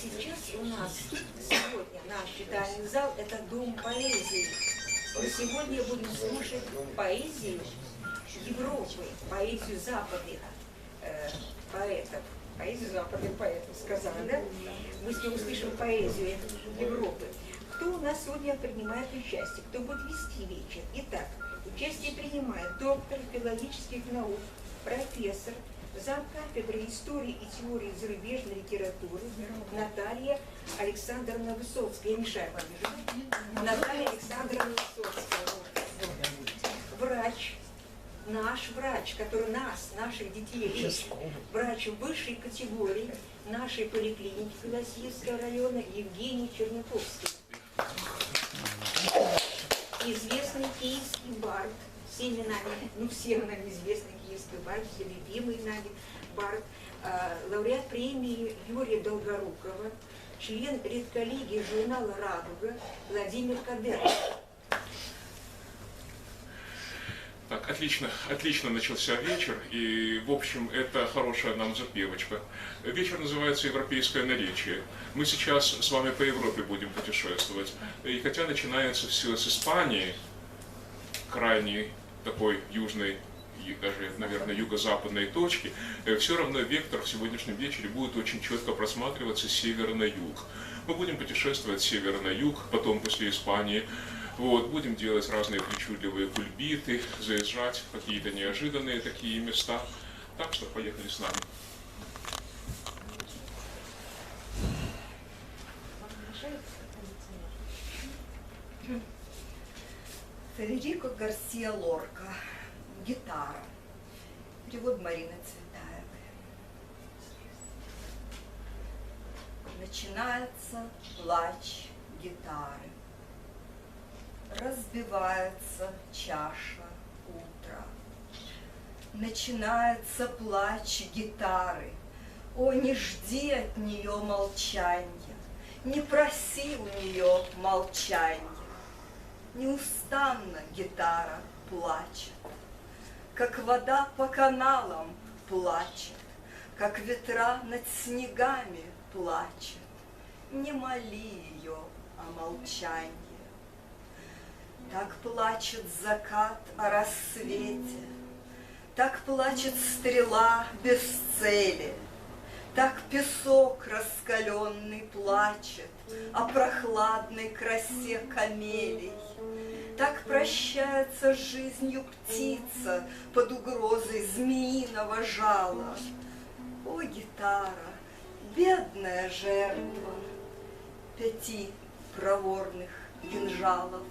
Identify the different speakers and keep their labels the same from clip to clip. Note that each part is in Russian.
Speaker 1: сейчас у нас сегодня наш читальный зал – это дом поэзии. И сегодня будем слушать поэзию Европы, поэзию западных э, поэтов. Поэзию западных поэтов, сказала, да? Мы с ним услышим поэзию Европы. Кто у нас сегодня принимает участие? Кто будет вести вечер? Итак, участие принимает доктор филологических наук, профессор, зам кафедры истории и теории зарубежной литературы Наталья Александровна Высоцкая. Я мешаю вам, вижу. Наталья Александровна Высоцкая. Врач, наш врач, который нас, наших детей лечит, врач высшей категории нашей поликлиники Философского района Евгений Черняковский. Известный киевский бард, всеми нами, ну всем нам известный киевский бард, все любимый нами бард, э, лауреат премии Юрия Долгорукова, член редколлегии журнала «Радуга» Владимир Кадыров.
Speaker 2: Так, отлично, отлично начался вечер, и, в общем, это хорошая нам запевочка. Вечер называется «Европейское наречие». Мы сейчас с вами по Европе будем путешествовать. И хотя начинается все с Испании, крайней такой южной и даже, наверное, юго-западной точки, э, все равно вектор в сегодняшнем вечере будет очень четко просматриваться с севера на юг. Мы будем путешествовать с севера на юг, потом после Испании, вот, будем делать разные причудливые кульбиты, заезжать в какие-то неожиданные такие места. Так что поехали с нами.
Speaker 3: Федерико Гарсия Лорка. Гитара. Перевод Марины Цветаевой. Начинается плач гитары. Разбивается чаша утра. Начинается плач гитары. О, не жди от нее молчания, Не проси у нее молчания. Неустанно гитара плачет, Как вода по каналам плачет, Как ветра над снегами плачет. Не моли ее о молчании. Так плачет закат о рассвете, Так плачет стрела без цели, Так песок раскаленный плачет О прохладной красе камелей. Так прощается с жизнью птица Под угрозой змеиного жала. О, гитара, бедная жертва Пяти проворных кинжалов.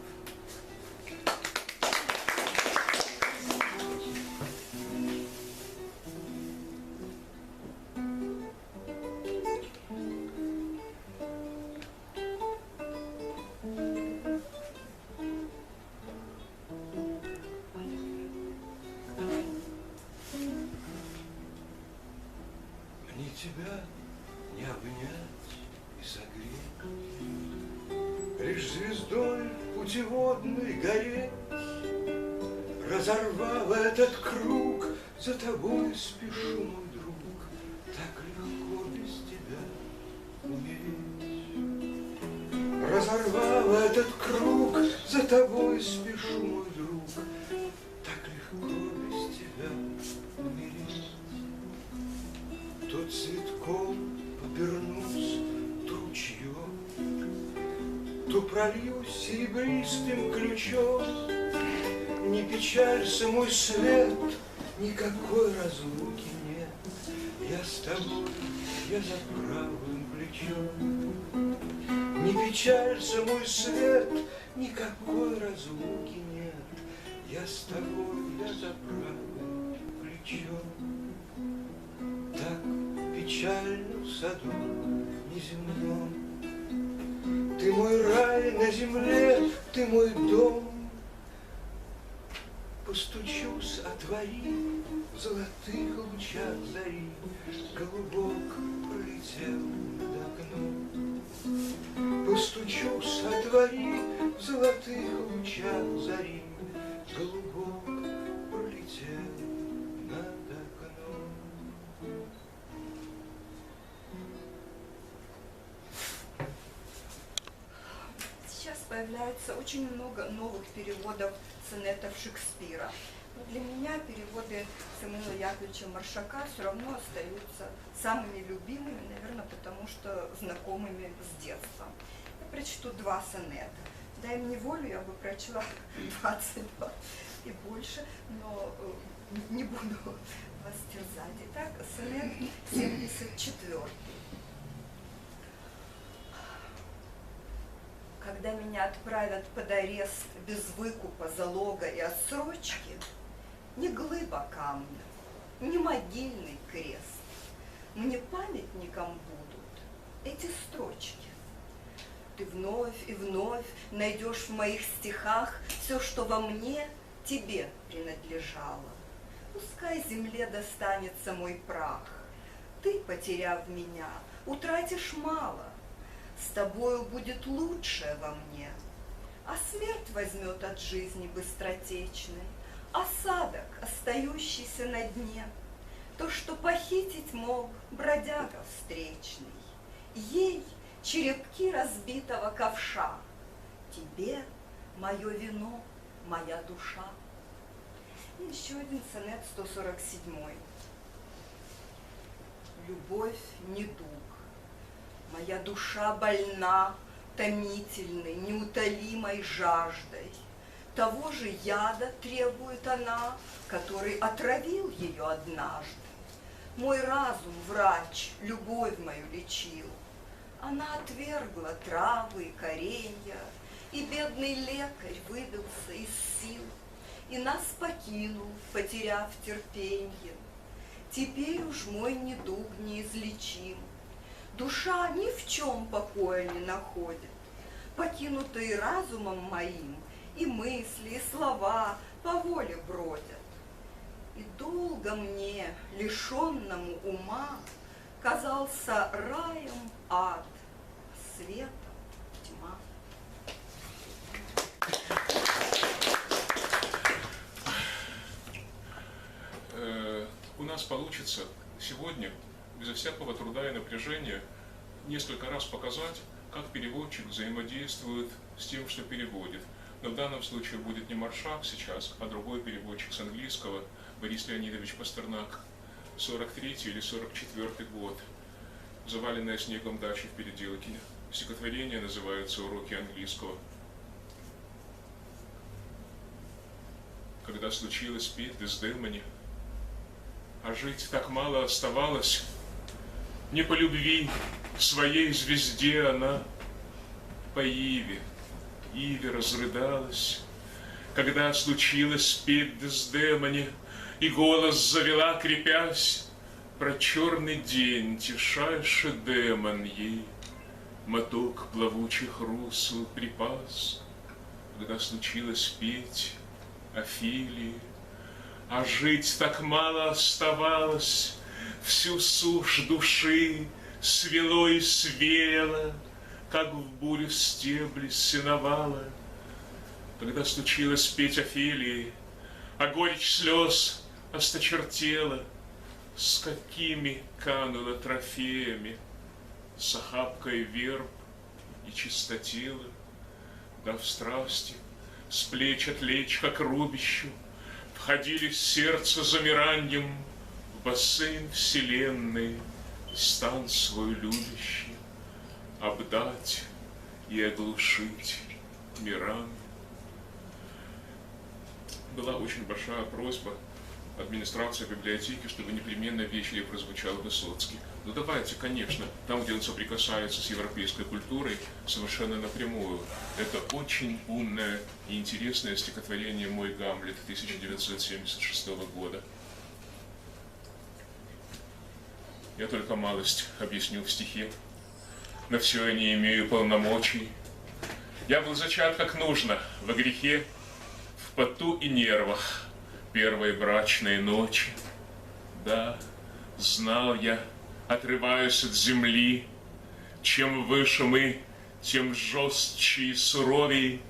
Speaker 4: Лишь звездой путеводной гореть, Разорвав этот круг, за тобой спешу, мой друг, Так легко без тебя умереть. Разорвав этот круг, за тобой спешу, мой прольюсь серебристым ключом. Не печалься, мой свет, никакой разлуки нет. Я с тобой, я за правым плечом. Не печалься, мой свет, никакой разлуки нет. Я с тобой, я за правым плечом. Так печально в саду неземном. Земле, ты мой дом. Постучусь, отвори, золотых лучах зари, Голубок пролетел над окном. Постучусь, отвори, в золотых лучах зари, Голубок
Speaker 3: появляется очень много новых переводов сонетов Шекспира. Но для меня переводы Самуила Яковлевича Маршака все равно остаются самыми любимыми, наверное, потому что знакомыми с детства. Я прочту два сонета. Дай мне волю, я бы прочла 22 и больше, но э, не буду вас терзать. Итак, сонет 74. Когда меня отправят под арест без выкупа, залога и отсрочки, не глыба камня, не могильный крест, мне памятником будут эти строчки. Ты вновь и вновь найдешь в моих стихах все, что во мне тебе принадлежало. Пускай земле достанется мой прах. Ты, потеряв меня, утратишь мало. С тобою будет лучшее во мне. А смерть возьмет от жизни быстротечной Осадок, остающийся на дне. То, что похитить мог бродяга встречный. Ей черепки разбитого ковша. Тебе мое вино, моя душа. И еще один сонет 147. Любовь недуг. Моя душа больна томительной, неутолимой жаждой. Того же яда требует она, который отравил ее однажды. Мой разум, врач, любовь мою лечил. Она отвергла травы и коренья, и бедный лекарь выбился из сил, и нас покинул, потеряв терпенье. Теперь уж мой недуг неизлечим. Душа ни в чем покоя не находит. Покинутые разумом моим, и мысли, и слова по воле бродят. И долго мне, лишенному ума, казался раем ад, светом тьма.
Speaker 2: Э, у нас получится сегодня, безо всякого труда и напряжения, несколько раз показать, как переводчик взаимодействует с тем, что переводит. Но в данном случае будет не Маршак сейчас, а другой переводчик с английского, Борис Леонидович Пастернак, 43 или 44 год, заваленная снегом дача в Переделкине. Стихотворение называется «Уроки английского». Когда случилось петь Дездемоне, а жить так мало оставалось, не по любви своей звезде она по Иве, Иве разрыдалась, когда случилось петь Дездемоне, и голос завела, крепясь, про черный день, тишайший демон ей, моток плавучих русел припас, когда случилось петь Офелии, а жить так мало оставалось, всю сушь души свело и свеяло, как в бурю стебли синовала. Когда случилось петь Офелии, а горечь слез осточертела, с какими канула трофеями, с охапкой верб и чистотела, да в страсти, с плеч отлечь, как рубищу, входили в сердце замиранием бассейн вселенной, стан свой любящий, обдать и оглушить мирами. Была очень большая просьба администрации библиотеки, чтобы непременно в вечере прозвучал Высоцкий. Ну давайте, конечно, там, где он соприкасается с европейской культурой, совершенно напрямую. Это очень умное и интересное стихотворение «Мой Гамлет» 1976 года. Я только малость объяснил в стихе. На все я не имею полномочий. Я был зачат как нужно, во грехе, в поту и нервах первой брачной ночи. Да, знал я, отрываюсь от земли, чем выше мы, тем жестче и суровей.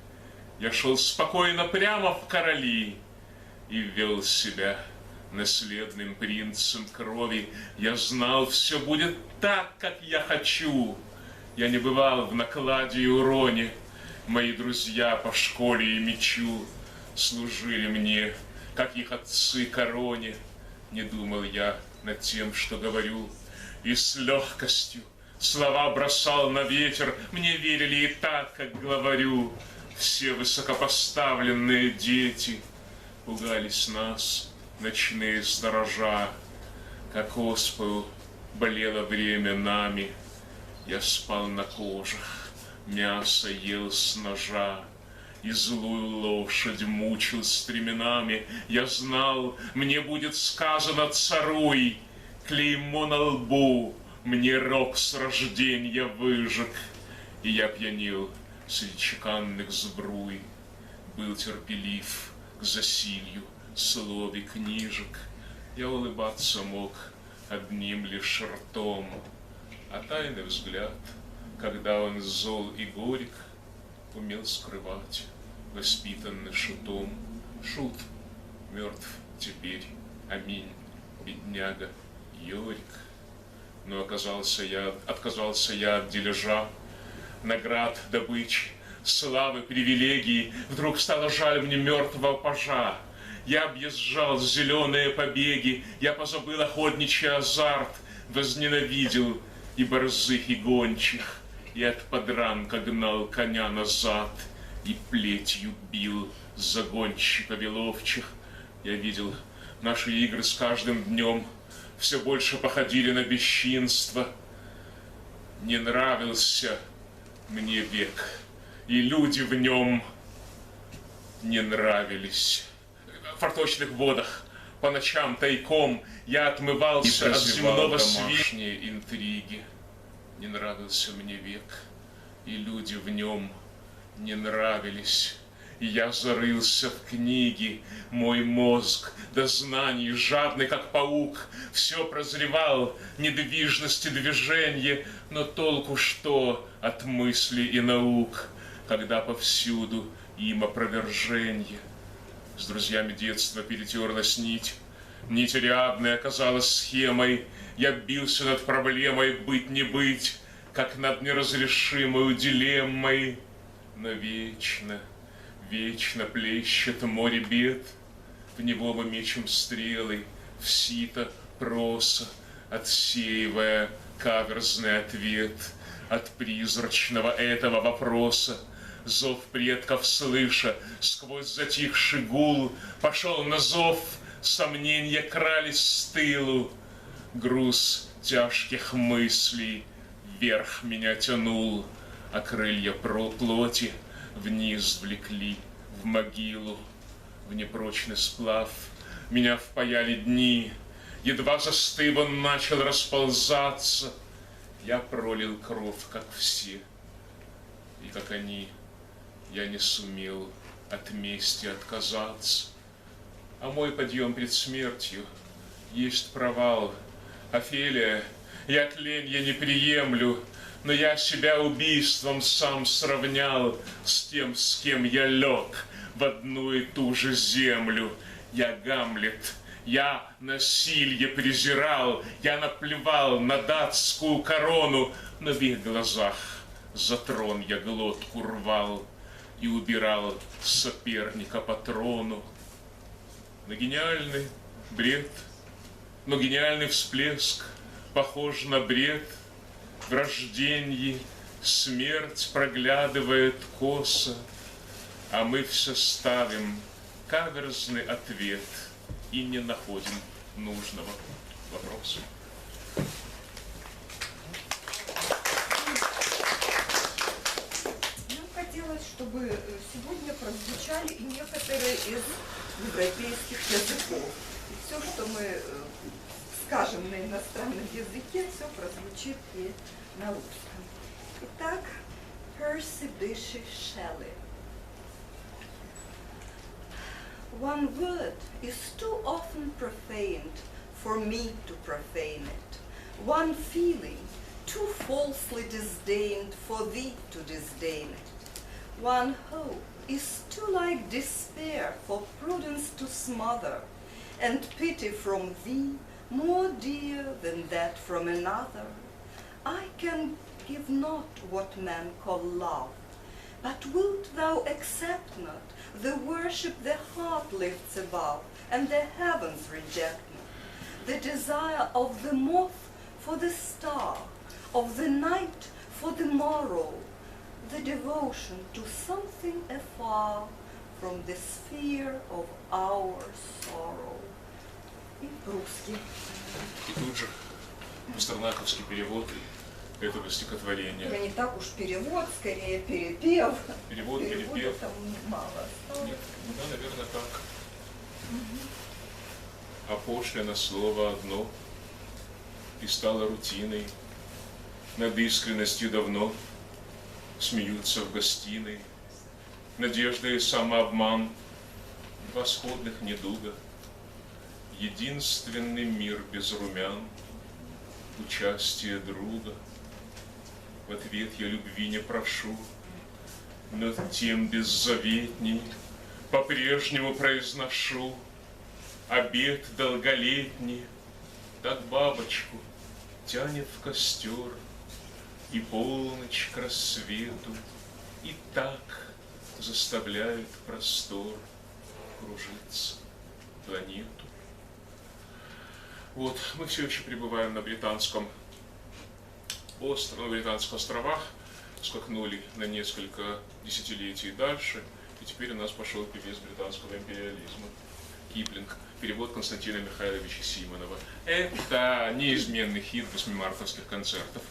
Speaker 2: Я шел спокойно прямо в короли и вел себя наследным принцем крови. Я знал, все будет так, как я хочу. Я не бывал в накладе и уроне. Мои друзья по школе и мечу служили мне, как их отцы короне. Не думал я над тем, что говорю, и с легкостью слова бросал на ветер. Мне верили и так, как говорю. Все высокопоставленные дети пугались нас, ночные сторожа. Как оспою болело время нами, я спал на кожах, мясо ел с ножа. И злую лошадь мучил стременами. Я знал, мне будет сказано царуй, Клеймо на лбу, мне рок с рождения выжег. И я пьянел среди чеканных сбруй, Был терпелив к засилью слов и книжек. Я улыбаться мог одним лишь ртом, А тайный взгляд, когда он зол и горек, Умел скрывать, воспитанный шутом. Шут мертв теперь, аминь, бедняга, Йорик. Но оказался я, отказался я от дележа, наград, добычи, славы, привилегий. Вдруг стало жаль мне мертвого пажа. Я объезжал зеленые побеги, я позабыл охотничий азарт, возненавидел и борзых, и гончих, и от подранка гнал коня назад, и плетью бил загонщика беловчих. Я видел наши игры с каждым днем все больше походили на бесчинство. Не нравился мне век, и люди в нем не нравились. В форточных водах по ночам тайком я отмывался от земного света. интриги. Не нравился мне век, и люди в нем не нравились. И я зарылся в книги, мой мозг до знаний, жадный как паук, все прозревал недвижности движения, но толку что от мысли и наук, когда повсюду им опроверженье. С друзьями детства перетерлась нить, нить Ариадны оказалась схемой, я бился над проблемой быть не быть, как над неразрешимой дилеммой, но вечно — Вечно плещет море бед, В него мы мечем стрелы, В сито проса, Отсеивая каверзный ответ От призрачного этого вопроса. Зов предков слыша, Сквозь затихший гул Пошел на зов, Сомнения крались с тылу. Груз тяжких мыслей Вверх меня тянул, А крылья про плоти — Вниз влекли, в могилу, в непрочный сплав. Меня впаяли дни, едва застыв он начал расползаться. Я пролил кровь, как все, и как они, я не сумел от мести отказаться. А мой подъем пред смертью есть провал. Офелия, я тленья не приемлю, но я себя убийством сам сравнял с тем, с кем я лег в одну и ту же землю. Я Гамлет, я насилие презирал, я наплевал на датскую корону, но в их глазах за трон я глотку рвал и убирал соперника по трону. На гениальный бред, но гениальный всплеск похож на бред — в рождении смерть проглядывает косо, а мы все ставим каверзный ответ и не находим нужного вопроса.
Speaker 3: Нам хотелось, чтобы э, сегодня прозвучали и некоторые из европейских языков. И все, что мы э, скажем на иностранном языке, все прозвучит и на русском. Итак, Percy Bysshe Shelley. One word is too often profaned for me to profane it. One feeling too falsely disdained for thee to disdain it. One hope is too like despair for prudence to smother, and pity from thee more dear than that from another. I can give not what men call love, But wilt thou accept not the worship the heart lifts above and the heavens reject not? The desire of the moth for the star, of the night for the morrow, the devotion to something afar from the sphere of our sorrow. И русский.
Speaker 2: И тут же пастернаковский перевод этого
Speaker 3: Это
Speaker 2: стихотворения.
Speaker 3: не так уж перевод, скорее перепев.
Speaker 2: Перевод,
Speaker 3: Перевода
Speaker 2: перепев.
Speaker 3: там мало осталось.
Speaker 2: Нет, ну да, наверное, так. А пошлено слово одно и стало рутиной. Над искренностью давно смеются в гостиной. Надежда и самообман, два сходных недуга. Единственный мир без румян, участие друга. В ответ я любви не прошу, но тем беззаветней по-прежнему произношу обед долголетний, так бабочку тянет в костер и полночь к рассвету, и так заставляет простор кружиться планету. Вот, мы все еще пребываем на британском острове, на британских островах, скакнули на несколько десятилетий дальше, и теперь у нас пошел певец британского империализма. Киплинг. Перевод Константина Михайловича Симонова. Это неизменный хит восьмимартовских концертов.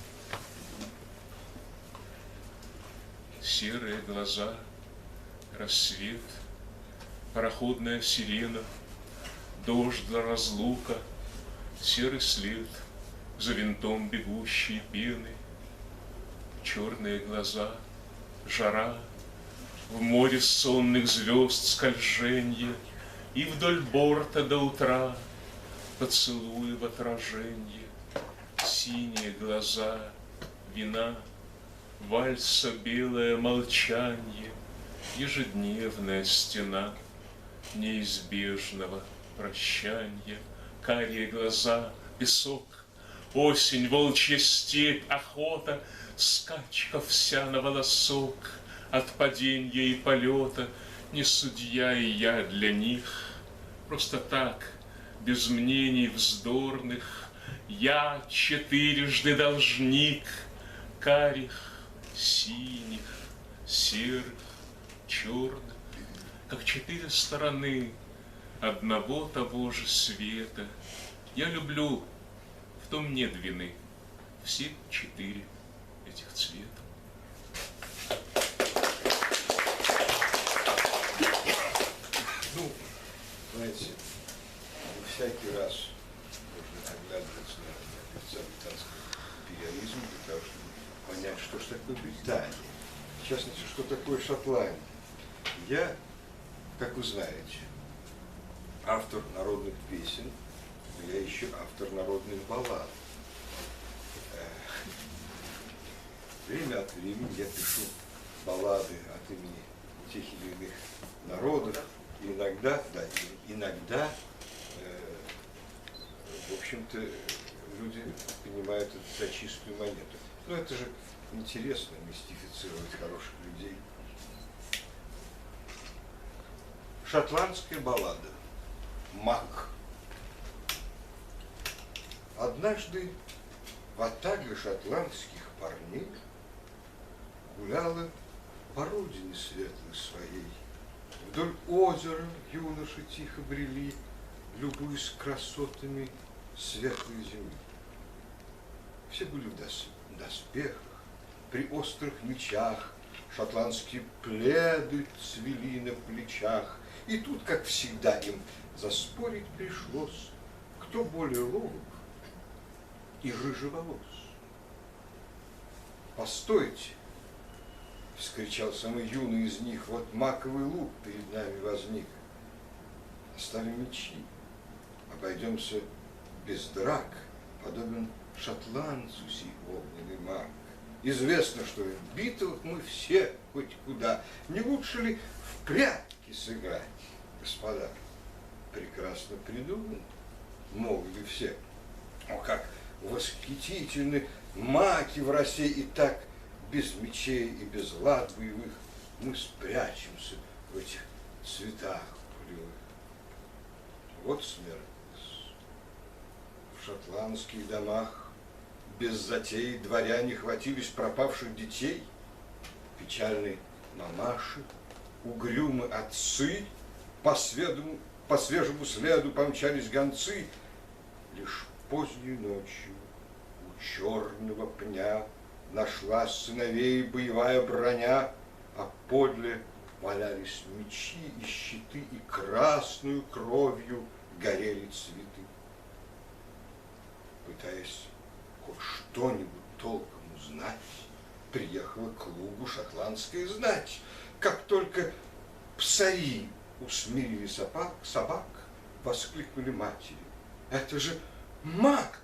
Speaker 2: Серые глаза, рассвет, пароходная сирена, дождь для разлука, серый след за винтом бегущей пены, черные глаза, жара, в море сонных звезд скольженье, И вдоль борта до утра поцелуй в отраженье, Синие глаза, вина, вальса белое молчанье, Ежедневная стена неизбежного прощанья, Карие глаза, песок, осень, волчья степь, охота, Скачка вся на волосок от падения и полета, Не судья и я для них, просто так, без мнений вздорных, Я четырежды должник карих, синих, серых, черных, Как четыре стороны одного того же света. Я люблю, в том нет вины, все четыре этих цвета.
Speaker 4: Ну, знаете, всякий раз нужно оглядываться на, на певца британского империализма для того, чтобы такое Британия. В частности, что такое Шотландия. Я, как вы знаете, автор народных песен, но я еще автор народных баллад. Э, Время от времени я пишу баллады от имени тех или иных народов. Иногда, да, иногда, э, в общем-то, люди принимают это за чистую монету. Но это же интересно, мистифицировать хороших людей. Шотландская баллада «Мак». Однажды ватага шотландских парней гуляла по родине светлой своей. Вдоль озера юноши тихо брели, любуясь красотами светлой земли. Все были в дос- доспехах, при острых мечах, шотландские пледы цвели на плечах. И тут, как всегда, им заспорить пришлось, кто более ловок и рыжеволос. Постойте, вскричал самый юный из них, вот маковый лук перед нами возник. Оставим мечи, обойдемся без драк, подобен шотландцу сей огненный маг. Известно, что в битвах мы все хоть куда. Не лучше ли в прятки сыграть, господа? Прекрасно придумано, молвили все. О, как восхитительны маки в росе и так без мечей и без лад боевых мы спрячемся в этих цветах полевых. Вот смерть. Шотландских домах. Без затей дворяне хватились пропавших детей, печальные мамаши, угрюмы отцы, по, сведу, по свежему следу помчались гонцы, лишь поздней ночью у черного пня нашлась сыновей боевая броня, а подле валялись мечи и щиты, и красную кровью горели цветы. Пытаясь что-нибудь толком узнать, приехала к лугу шотландская знать. Как только псари усмирили собак, собак, воскликнули матери. Это же маг!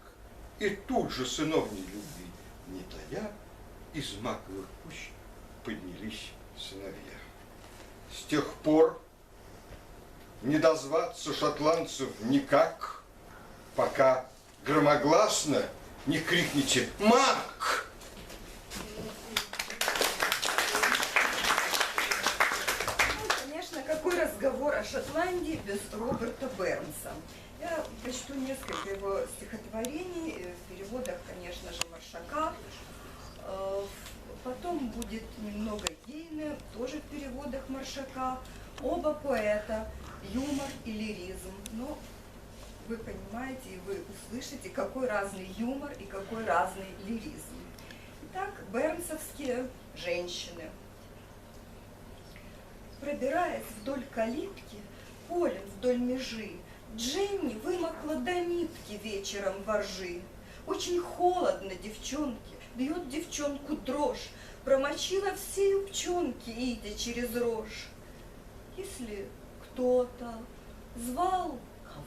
Speaker 4: И тут же сыновней любви не тая, из маковых кущ поднялись сыновья. С тех пор не дозваться шотландцев никак, пока громогласно не крикните «Мак!»
Speaker 3: Ну, конечно, какой разговор о Шотландии без Роберта Бернса? Я прочту несколько его стихотворений, э, в переводах, конечно же, Маршака. Э, Потом будет немного Гейне, тоже в переводах Маршака. Оба поэта, юмор и лиризм. Но вы понимаете и вы услышите, какой разный юмор и какой разный лиризм. Итак, бернсовские женщины. Пробираясь вдоль калитки, полем вдоль межи, Дженни вымокла до нитки вечером воржи. Очень холодно девчонке, бьет девчонку дрожь, Промочила все юбчонки, идя через рожь. Если кто-то звал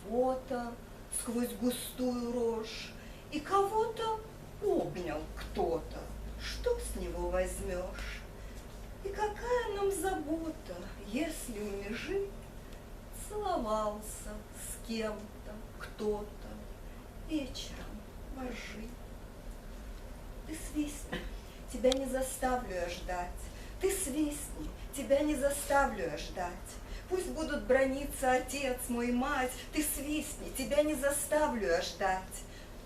Speaker 3: кого-то сквозь густую рожь, И кого-то обнял кто-то, что с него возьмешь? И какая нам забота, если у межи целовался с кем-то кто-то вечером воржи. Ты свистни, тебя не заставлю я ждать. Ты свистни, тебя не заставлю я ждать. Пусть будут брониться отец мой, мать, ты свистни, тебя не заставлю я ждать.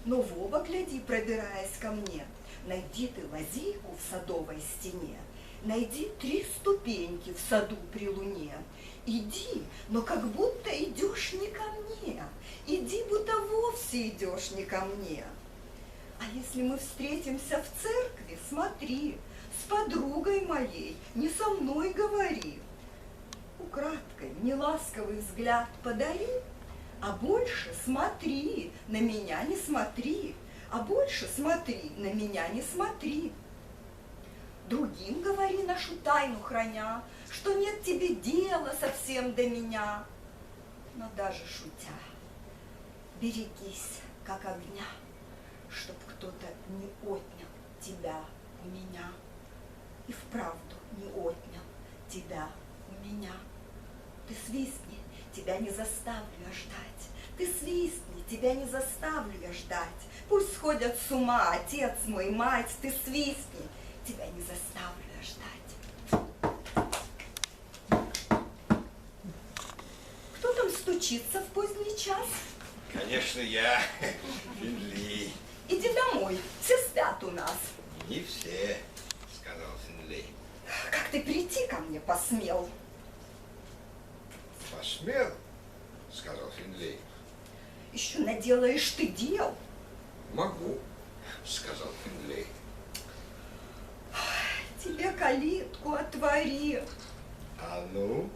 Speaker 3: Но в оба гляди, пробираясь ко мне, найди ты лазейку в садовой стене, найди три ступеньки в саду при луне. Иди, но как будто идешь не ко мне, иди, будто вовсе идешь не ко мне. А если мы встретимся в церкви, смотри, с подругой моей, не со мной говори. Украдкой мне ласковый взгляд подари, а больше смотри, на меня не смотри, а больше смотри, на меня не смотри. Другим говори нашу тайну храня, что нет тебе дела совсем до меня. Но даже шутя, берегись, как огня, чтоб кто-то не отнял тебя у меня. И вправду не отнял тебя у меня. Ты свистни, тебя не заставлю я ждать. Ты свистни, тебя не заставлю я ждать. Пусть сходят с ума отец мой, мать, ты свистни, тебя не заставлю я ждать. Кто там стучится в поздний час?
Speaker 4: Конечно, я, Финли.
Speaker 3: Иди домой, все спят у нас.
Speaker 4: Не все, сказал Финли.
Speaker 3: Как ты прийти ко мне посмел?
Speaker 4: Посмел, сказал Финли.
Speaker 3: Еще наделаешь ты дел.
Speaker 4: Могу, сказал Финли.
Speaker 3: Тебе калитку отвори.
Speaker 4: А ну,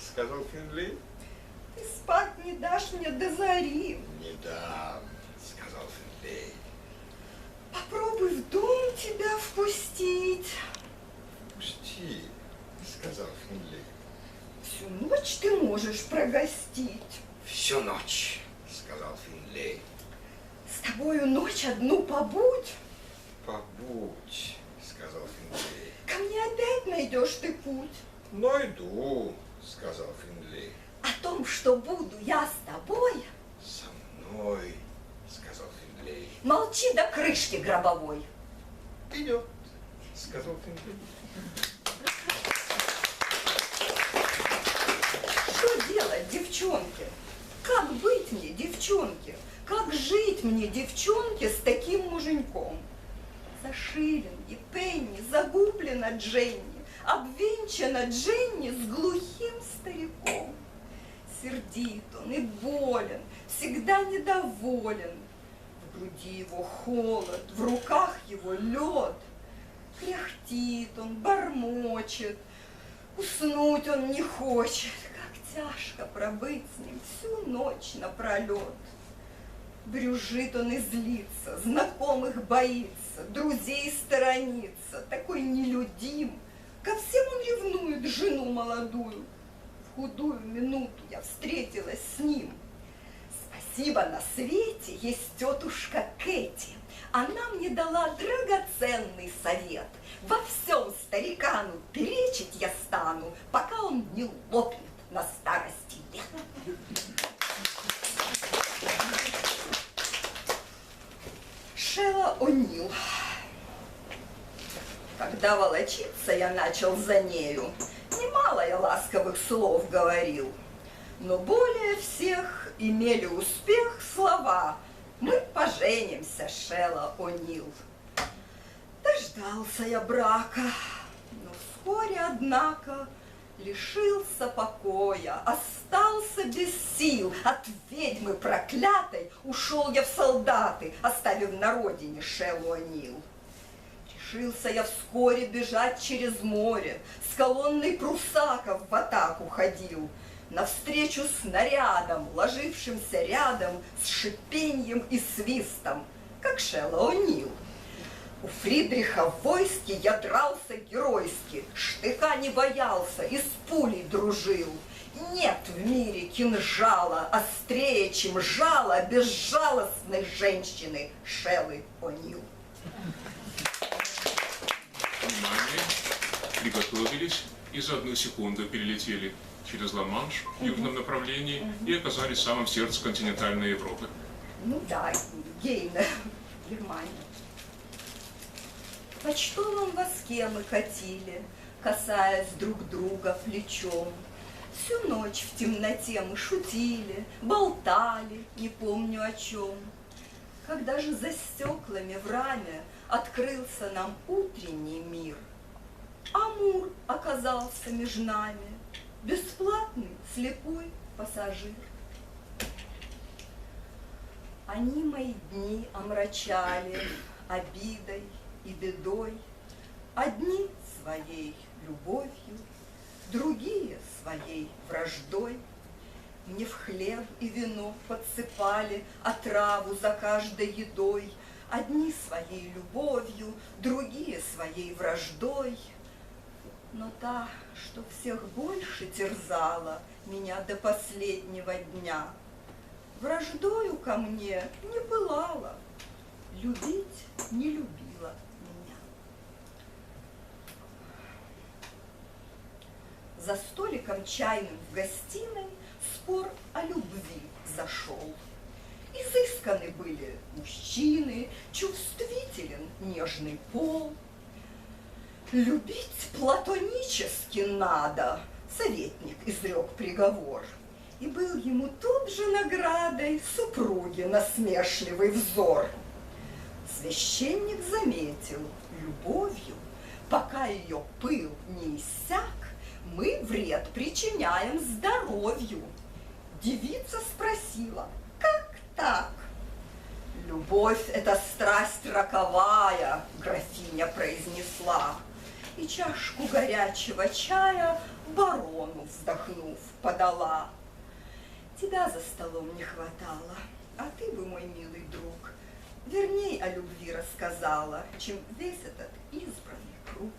Speaker 4: сказал Финли.
Speaker 3: Ты спать не дашь мне до зари.
Speaker 4: Не дам, сказал Финли.
Speaker 3: Попробуй в дом тебя впустить.
Speaker 4: Пусти, сказал Финли.
Speaker 3: Всю ночь ты можешь прогостить.
Speaker 4: Всю ночь, сказал Финли.
Speaker 3: С тобою ночь одну побудь.
Speaker 4: Побудь, сказал Финли.
Speaker 3: Ко мне опять найдешь ты путь.
Speaker 4: Найду, сказал Финли.
Speaker 3: О том, что буду я с тобой,
Speaker 4: Со мной, сказал Финли.
Speaker 3: молчи до крышки гробовой.
Speaker 4: Идет, сказал Финли.
Speaker 3: Девчонке? Как быть мне, девчонке? Как жить мне, девчонке, с таким муженьком? За шиллинги, пенни, загублена Дженни, обвенчана Дженни с глухим стариком. Сердит он и болен, всегда недоволен. В груди его холод, в руках его лед. Кряхтит он, бормочет, уснуть он не хочет. Тяжко пробыть с ним всю ночь напролет. Брюжит он и злится, знакомых боится, друзей сторонится, такой нелюдим. Ко всем он ревнует жену молодую. В худую минуту я встретилась с ним. Спасибо на свете есть тетушка Кэти. Она мне дала драгоценный совет. Во всем старикану перечить я стану, пока он не лопнет на старости лет. Шела О'Нил. Когда волочиться я начал за нею, немало я ласковых слов говорил. Но более всех имели успех слова «Мы поженимся, Шела О'Нил». Дождался я брака, но вскоре, однако, лишился покоя, остался без сил. От ведьмы проклятой ушел я в солдаты, оставив на родине Шелу О'Нил. Решился я вскоре бежать через море, с колонной прусаков в атаку ходил. Навстречу снарядом, ложившимся рядом, с шипеньем и свистом, как Шелла О'Нил. У Фридриха в войске я дрался геройски, штыка не боялся и с пулей дружил. Нет в мире кинжала острее, чем жало безжалостной женщины Шеллы О'Нил.
Speaker 2: Внимание. Приготовились и за одну секунду перелетели через Ла-Манш в южном направлении и оказались в самом сердце континентальной Европы.
Speaker 3: Ну да, Гейна, Германия. В почтовом воске мы катили, касаясь друг друга плечом. Всю ночь в темноте мы шутили, болтали, не помню о чем. Когда же за стеклами в раме открылся нам утренний мир, Амур оказался между нами, бесплатный слепой пассажир. Они мои дни омрачали обидой и бедой, Одни своей любовью, другие своей враждой. Мне в хлеб и вино подсыпали отраву за каждой едой, Одни своей любовью, другие своей враждой. Но та, что всех больше терзала меня до последнего дня, Враждою ко мне не пылала, любить не любила меня. За столиком чайным в гостиной спор о любви зашел. Изысканы были мужчины, чувствителен нежный пол. Любить платонически надо, советник изрек приговор. И был ему тут же наградой супруги насмешливый взор. Священник заметил, любовью, пока ее пыл не иссяк, мы вред причиняем здоровью. Девица спросила, так. Любовь — это страсть роковая, графиня произнесла. И чашку горячего чая барону вздохнув подала. Тебя за столом не хватало, а ты бы, мой милый друг, Верней о любви рассказала, чем весь этот избранный круг.